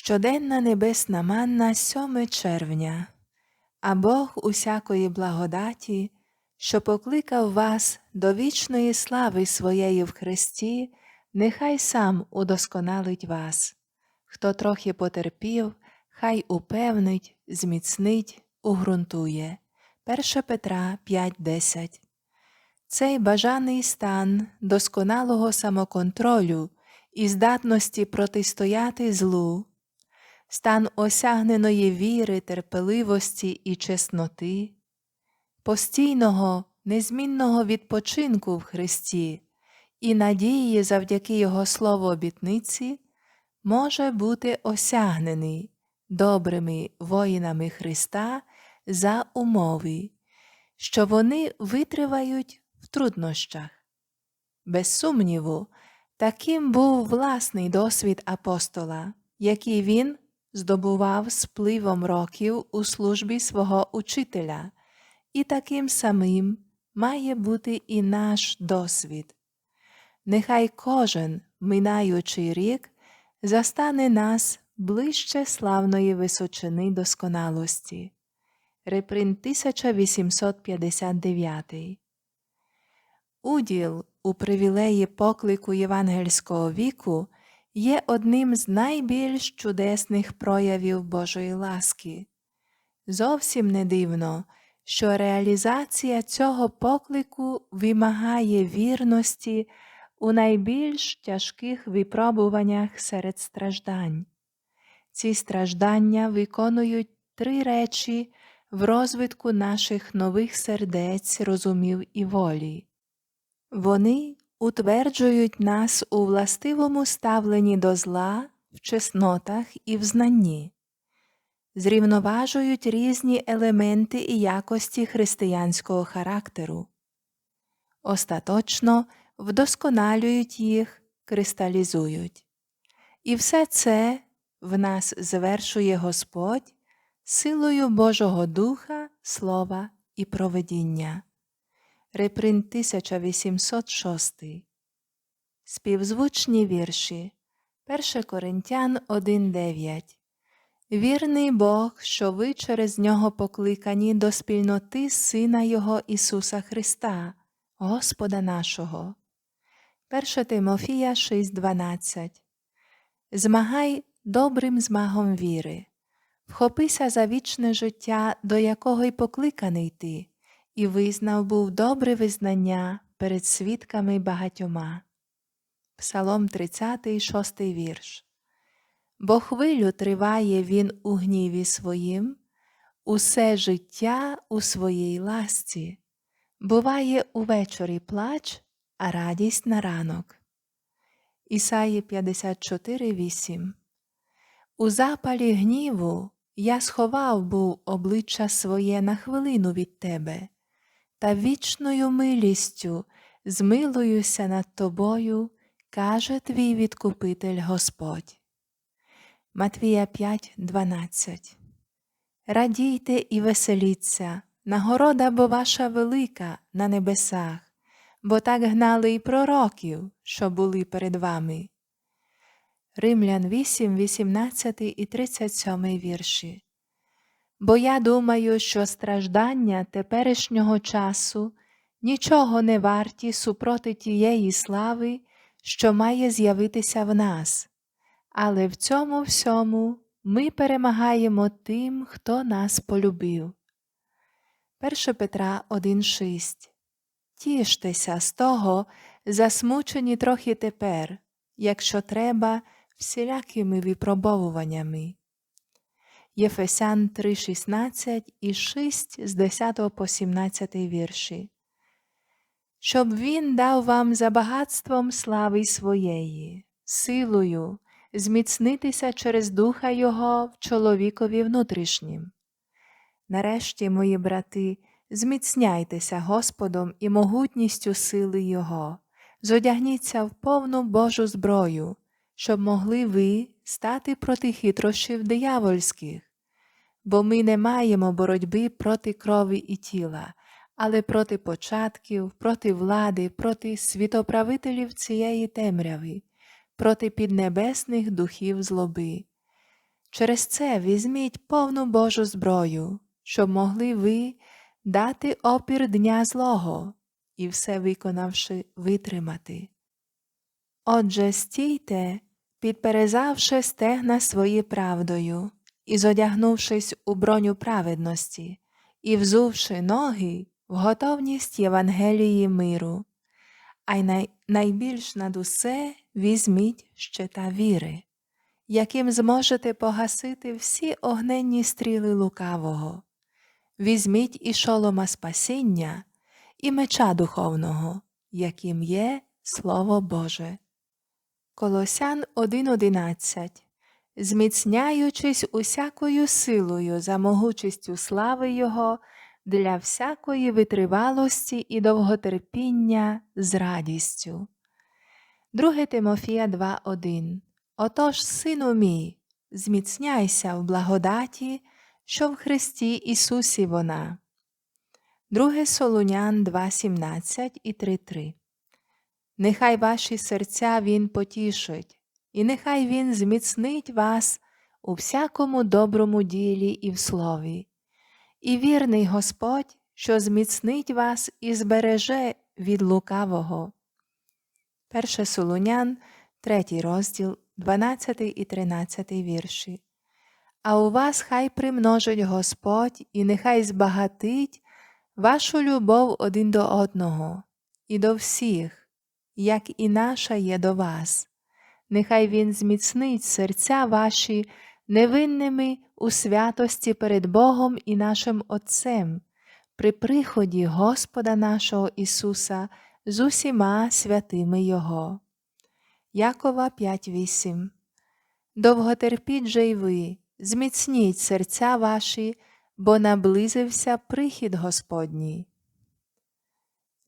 Щоденна небесна манна 7 червня. А Бог усякої благодаті, що покликав вас до вічної слави своєї в Христі, нехай сам удосконалить вас. Хто трохи потерпів, хай упевнить, зміцнить, угрунтує. 1 Петра 5.10 Цей бажаний стан досконалого самоконтролю і здатності протистояти злу, стан осягненої віри, терпеливості і чесноти, постійного, незмінного відпочинку в Христі і надії завдяки Його слову обітниці може бути осягнений добрими воїнами Христа за умови, що вони витривають в труднощах. Без сумніву, таким був власний досвід апостола, який він здобував з років у службі свого учителя, і таким самим має бути і наш досвід. Нехай кожен минаючий рік застане нас ближче славної височини досконалості. Репринт 1859 Уділ у привілеї поклику євангельського віку є одним з найбільш чудесних проявів Божої ласки. Зовсім не дивно, що реалізація цього поклику вимагає вірності у найбільш тяжких випробуваннях серед страждань. Ці страждання виконують три речі в розвитку наших нових сердець, розумів і волі. Вони утверджують нас у властивому ставленні до зла, в чеснотах і в знанні, зрівноважують різні елементи і якості християнського характеру, остаточно вдосконалюють їх, кристалізують. І все це в нас звершує Господь силою Божого Духа, Слова і проведіння. Репринт 1806 Співзвучні вірші. 1 Коринтян 1.9 Вірний Бог, що ви через нього покликані до спільноти Сина Його Ісуса Христа, Господа нашого. 1 Тимофія 6.12 Змагай добрим змагом віри, вхопися за вічне життя, до якого й покликаний ти, і визнав був добре визнання перед свідками багатьома. Псалом 30, 6 вірш. Бо хвилю триває він у гніві своїм, усе життя у своїй ласці. Буває увечері плач, а радість на ранок. Ісаї 54, 8 У запалі гніву я сховав був обличчя своє на хвилину від тебе, та вічною милістю змилуюся над тобою, каже твій відкупитель Господь. Матвія 5, 12 Радійте і веселіться, нагорода бо ваша велика на небесах, бо так гнали й пророків, що були перед вами. Римлян 8, 18 і 37 вірші. Бо я думаю, що страждання теперішнього часу нічого не варті супроти тієї слави, що має з'явитися в нас, але в цьому всьому ми перемагаємо тим, хто нас полюбив. 1 Петра 1,6 Тіштеся з того, засмучені трохи тепер, якщо треба, всілякими випробовуваннями. Єфесян 3,16 і 6 з 10 по 17 вірші. Щоб він дав вам за багатством слави своєї, силою зміцнитися через Духа Його в чоловікові внутрішнім. Нарешті, мої брати, зміцняйтеся Господом і могутністю сили Його, зодягніться в повну Божу зброю, щоб могли ви стати проти хитрощів диявольських, бо ми не маємо боротьби проти крові і тіла, але проти початків, проти влади, проти світоправителів цієї темряви, проти піднебесних духів злоби, Через це візьміть повну Божу зброю, щоб могли ви дати опір дня злого і все виконавши витримати. Отже, стійте, підперезавши стегна свої правдою, і зодягнувшись у броню праведності, і взувши ноги в готовність Євангелії миру, а й най, найбільш над усе візьміть щита віри, яким зможете погасити всі огненні стріли лукавого. Візьміть і шолома спасіння, і меча духовного, яким є Слово Боже. Колосян 1.11 Зміцняючись усякою силою за могучістю слави Його для всякої витривалості і довготерпіння з радістю. 2 Тимофія 2.1 Отож, сину мій, зміцняйся в благодаті, що в Христі Ісусі вона. 2 Солунян 2.17 і 3.3 Нехай ваші серця Він потішить, і нехай Він зміцнить вас у всякому доброму ділі і в слові. І вірний Господь, що зміцнить вас і збереже від лукавого. 1 Солунян, 3 розділ, 12 і 13 вірші. А у вас хай примножить Господь і нехай збагатить вашу любов один до одного і до всіх, як і наша є до вас. Нехай Він зміцнить серця ваші невинними у святості перед Богом і нашим Отцем, при приході Господа нашого Ісуса з усіма святими Його. Якова 5.8 Довготерпіть же й ви, зміцніть серця ваші, бо наблизився прихід Господній.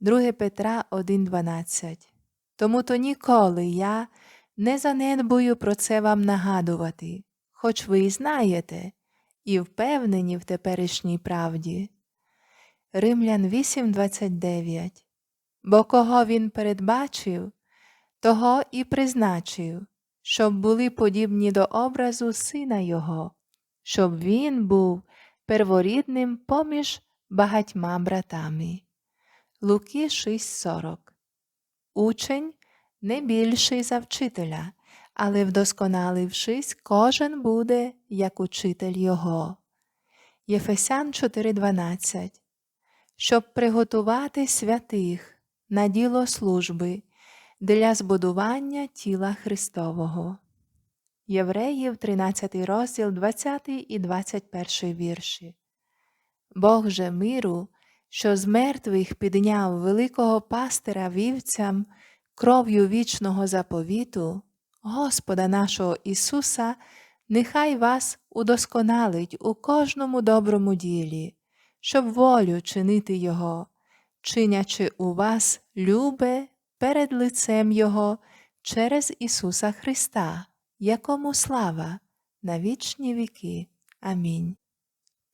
2 Петра 1.12 Тому то ніколи я не занедбую про це вам нагадувати, хоч ви і знаєте, і впевнені в теперішній правді. Римлян 8.29 Бо кого він передбачив, того і призначив, щоб були подібні до образу сина Його, щоб він був перворідним поміж багатьма братами. Луки 6.40 Учень не більший за вчителя, але вдосконалившись, кожен буде як учитель його. Єфесян 4.12 Щоб приготувати святих на діло служби для збудування тіла Христового. Євреїв 13 розділ 20 і 21 вірші. Бог же миру, що з мертвих підняв великого пастира вівцям кров'ю вічного заповіту, Господа нашого Ісуса, нехай вас удосконалить у кожному доброму ділі, щоб волю чинити Його, чинячи у вас любе перед лицем Його через Ісуса Христа, якому слава на вічні віки. Амінь.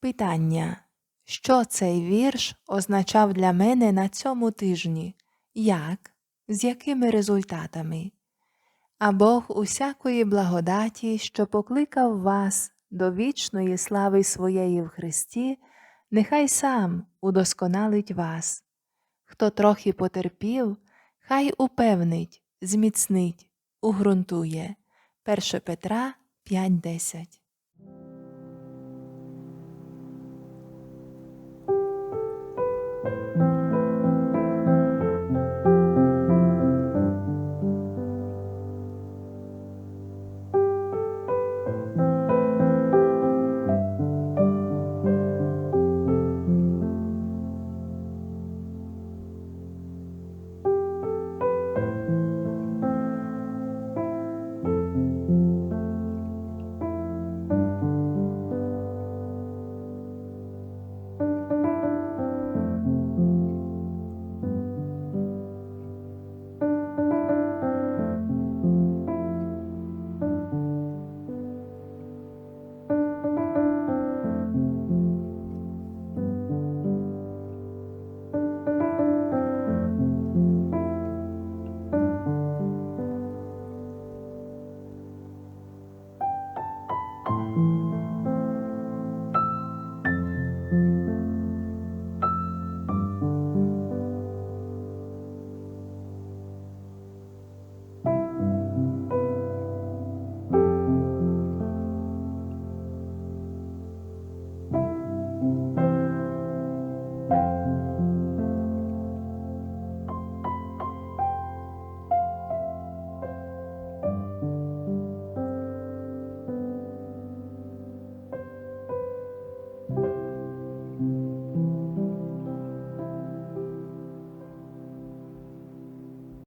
Питання. Що цей вірш означав для мене на цьому тижні? Як? З якими результатами? А Бог усякої благодаті, що покликав вас до вічної слави своєї в Христі, нехай сам удосконалить вас. Хто трохи потерпів, хай упевнить, зміцнить, угрунтує. 1 Петра 5.10